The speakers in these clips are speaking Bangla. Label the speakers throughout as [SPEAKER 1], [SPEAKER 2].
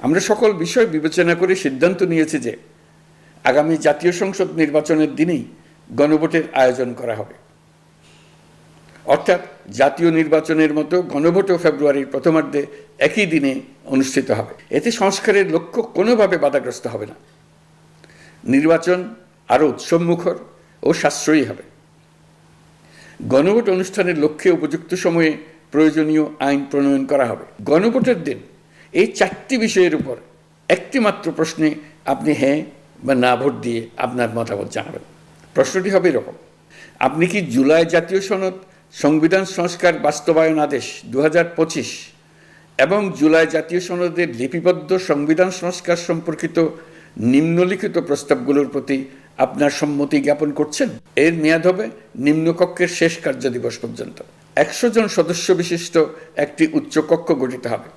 [SPEAKER 1] আমরা সকল বিষয় বিবেচনা করে সিদ্ধান্ত নিয়েছি যে আগামী জাতীয় সংসদ নির্বাচনের দিনেই গণভোটের আয়োজন করা হবে। অর্থাৎ জাতীয় নির্বাচনের মতো গণভোটও ফেব্রুয়ারির প্রথমার্ধে একই দিনে অনুষ্ঠিত হবে। এতে সংস্কারের লক্ষ্য কোনোভাবে বাধাগ্রস্ত হবে না। নির্বাচন আরও উৎসবমুখর ও সাশ্রয়ী হবে। গণভোট অনুষ্ঠানের লক্ষ্যে উপযুক্ত সময়ে প্রয়োজনীয় আইন প্রণয়ন করা হবে। গণভোটের দিন এই চারটি বিষয়ের উপর একটি মাত্র প্রশ্নে আপনি হ্যাঁ বা না ভোট দিয়ে আপনার মতামত জানাবেন। প্রশ্নটি হবে এরকম, আপনি কি জুলাই জাতীয় সনদ, সংবিধান সংস্কার বাস্তবায়ন আদেশ দু হাজার পঁচিশ এবং জুলাই জাতীয় সনদের লিপিবদ্ধ সংবিধান সংস্কার সম্পর্কিত নিম্নলিখিত প্রস্তাবগুলোর প্রতি আপনার সম্মতি জ্ঞাপন করছেন? এর মেয়াদ হবে নিম্নকক্ষের শেষ কার্য দিবস পর্যন্ত। একশো জন সদস্য বিশিষ্ট একটি উচ্চকক্ষ গঠিত হবে।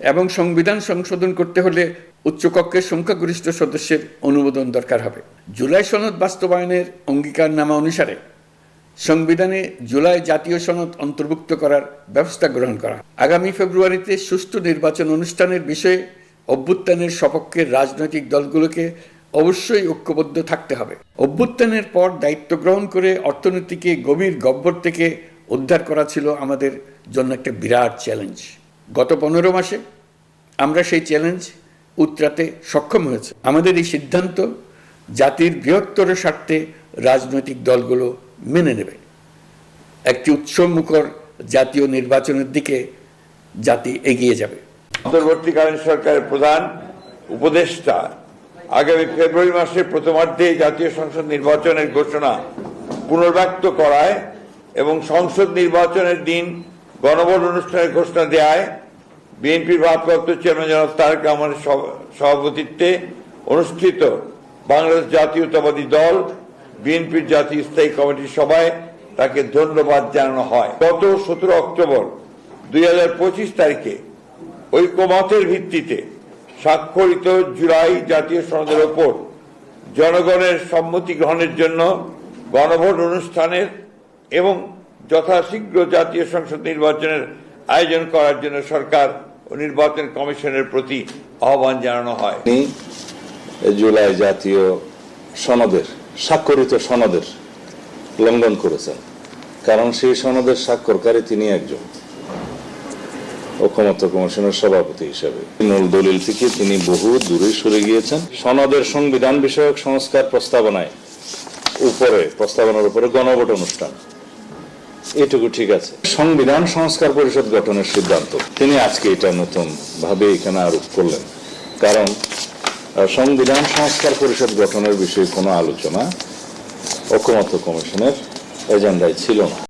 [SPEAKER 1] এবং সংবিধান সংশোধন করতে হলে উচ্চকক্ষের সংখ্যাগরিষ্ঠ সদস্যের অনুমোদন দরকার হবে। জুলাই সনদ বাস্তবায়নের অঙ্গীকারনামা অনুসারে সংবিধানে জুলাই জাতীয় সনদ অন্তর্ভুক্ত করার ব্যবস্থা গ্রহণ করা। আগামী ফেব্রুয়ারিতে সুষ্ঠু নির্বাচন অনুষ্ঠানের বিষয়ে অভ্যুত্থানের সপক্ষের রাজনৈতিক দলগুলোকে অবশ্যই ঐক্যবদ্ধ থাকতে হবে। অভ্যুত্থানের পর দায়িত্ব গ্রহণ করে অর্থনীতিকে গভীর গব্বর থেকে উদ্ধার করা ছিল আমাদের জন্য একটা বিরাট চ্যালেঞ্জ। গত পনেরো মাসে আমরা সেই চ্যালেঞ্জ উতরাতে সক্ষম হয়েছে। আমাদের এই সিদ্ধান্ত জাতির বৃহত্তর স্বার্থে রাজনৈতিক দলগুলো মেনে নেবে। একটি উৎসবমুখর জাতীয় নির্বাচনের দিকে জাতি এগিয়ে যাবে।
[SPEAKER 2] অন্তর্বর্তীকালীন সরকারের প্রধান উপদেষ্টা আগামী ফেব্রুয়ারি মাসের প্রথমার্ধে জাতীয় সংসদ নির্বাচনের ঘোষণা পুনর্ব্যক্ত করায় এবং সংসদ নির্বাচনের দিন গণভোট অনুষ্ঠানের ঘোষণা দেয় বিএনপির ভারপ্রাপ্ত চেয়ারম্যান জনাব তারেক রহমানের সভাপতিত্বে অনুষ্ঠিত বাংলাদেশ জাতীয়তাবাদী দল, বিএনপির জাতীয় স্থায়ী কমিটির সভায় তাকে ধন্যবাদ জানানো হয়। গত সতেরো অক্টোবর দুই হাজার পঁচিশ তারিখে ঐক্যমতের ভিত্তিতে স্বাক্ষরিত জুলাই জাতীয় সনদের ওপর জনগণের সম্মতি গ্রহণের জন্য গণভোট অনুষ্ঠানের এবং যথাশীঘ্র জাতীয় সংসদ নির্বাচনের আয়োজন করার জন্য সরকার নির্বাচন কমিশনের প্রতি আহ্বান জানানো হয়।
[SPEAKER 3] জুলাই জাতীয় সনদের, স্বাক্ষরিত সনদের লঙ্ঘন করেছেন। কারণ সেই সনদের স্বাক্ষরকারী তিনি একজন। ঐকমত্য কমিশনের সভাপতি হিসেবে। মূল দলিল থেকে তিনি বহু দূরে সরে গিয়েছেন। সনদের সংবিধান বিষয়ক সংস্কার প্রস্তাবনায় উপরে, প্রস্তাবনার উপরে গণভোট অনুষ্ঠান। এটুকু ঠিক আছে। সংবিধান সংস্কার পরিষদ গঠনের সিদ্ধান্ত। তিনি আজকে এটা নতুন ভাবে এখানে আরোপ করলেন। কারণ সংবিধান সংস্কার পরিষদ গঠনের বিষয়ে কোনো আলোচনা ঐকমত্য কমিশনের এজেন্ডায় ছিল না।